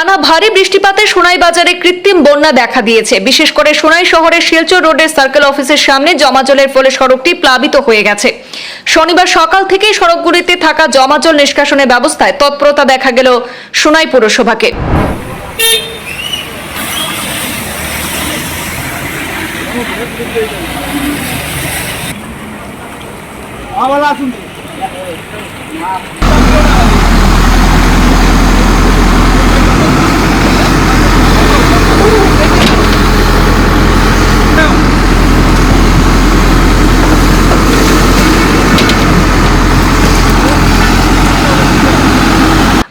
টানা ভারী বৃষ্টিপাতে সোনাই বাজারে কৃত্রিম বন্যা দেখা দিয়েছে। বিশেষ করে সোনাই শহরের শিলচর রোডের সার্কেল অফিসের সামনে জমাজলের ফলে সড়কটি প্লাবিত হয়ে গেছে। শনিবার সকাল থেকেই সড়কগুলিতে থাকা জমাজল নিষ্কাশনের ব্যবস্থায় তৎপরতা দেখা গেল সোনাই পুরসভাকে। আসুন।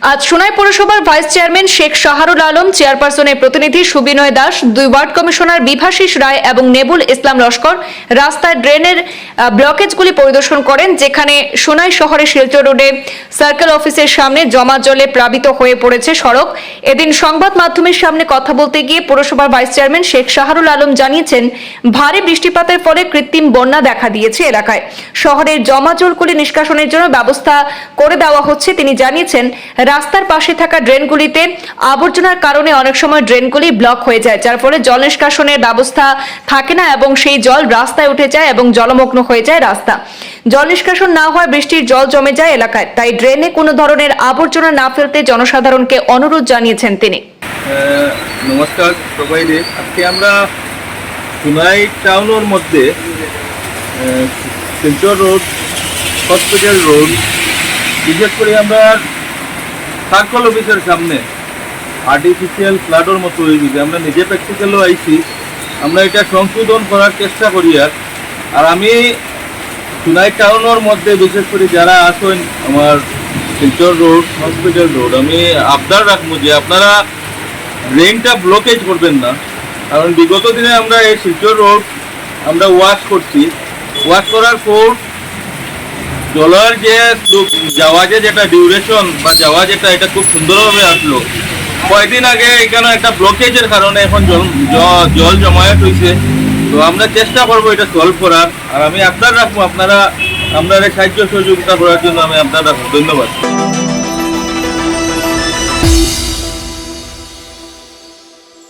আজ সোনাই পৌরসভার ভাইস চেয়ারম্যান শেখ শাহরুল আলম, চেয়ারপারসনের প্রতিনিধি সুবিনয় দাস, দুই ওয়ার্ড কমিশনার বিভাশিস রায় এবং নেবুল ইসলাম লস্কর রাস্তায় ড্রেনের ব্লকেজগুলি পরিদর্শন করেন, যেখানে সোনাই শহরের শিলচর রোডে সার্কেল অফিসের সামনে জমা জলে প্লাবিত হয়ে পড়েছে সড়ক। এদিন সংবাদ মাধ্যমের সামনে কথা বলতে গিয়ে পৌরসভার ভাইস চেয়ারম্যান শেখ শাহরুল আলম জানিয়েছেন, ভারী বৃষ্টিপাতের ফলে কৃত্রিম বন্যা দেখা দিয়েছে এলাকায়। শহরের জমা জলগুলি নিষ্কাশনের জন্য ব্যবস্থা করে দেওয়া হচ্ছে, তিনি জানিয়েছেন রাস্তার পাশে থাকা ড্রেনগুলিতে আবর্জনার কারণে অনেক সময় ড্রেনগুলি ব্লক হয়ে যায়, যার ফলে জল নিষ্কাশনের ব্যবস্থা থাকে না এবং সেই জল রাস্তায় উঠে যায় এবং জলমগ্ন হয়ে যায় রাস্তা। জল নিষ্কাশন না হওয়ায় বৃষ্টির জল জমে যায় এলাকায়, তাই ড্রেনে কোনো ধরনের আবর্জনা না ফেলতে জনসাধারণকে অনুরোধ জানিয়েছেন তিনি। নমস্কার আজকে আমরা সোনাই টাউনের মধ্যে শিলচর রোড হসপিটাল রোড, বিশেষ করে আমরা সার্কল অফিসের সামনে আর্টিফিশিয়াল ফ্লাডের মতো হয়ে গেছে। আমরা নিজে প্র্যাকটিক্যালও আইছি। আমরা এটা সংশোধন করার চেষ্টা করি আর আর আমি সোনাই টাউনের মধ্যে, বিশেষ করে যারা আসেন আমার শিলচর রোড হসপিটাল রোড আমি আবদার রাখব যে আপনারা ড্রেনটা ব্লকেজ করবেন না। কারণ বিগত দিনে আমরা এই শিলচর রোড আমরা ওয়াশ করছি। ওয়াশ করার পর জলের যে যাওয়া যে যেটা ডিউরেশন বা যাওয়া যেটা, এটা খুব সুন্দরভাবে আসলো। কয়েকদিন আগে এখানে একটা ব্লকেজের কারণে এখন জল জল জমায়েত হয়েছে তো আমরা চেষ্টা করব এটা সলভ করার। আর আমি আপনার রাখব, আপনারা আপনারা সাহায্য সহযোগিতা করার জন্য আমি আপনার রাখব ধন্যবাদ।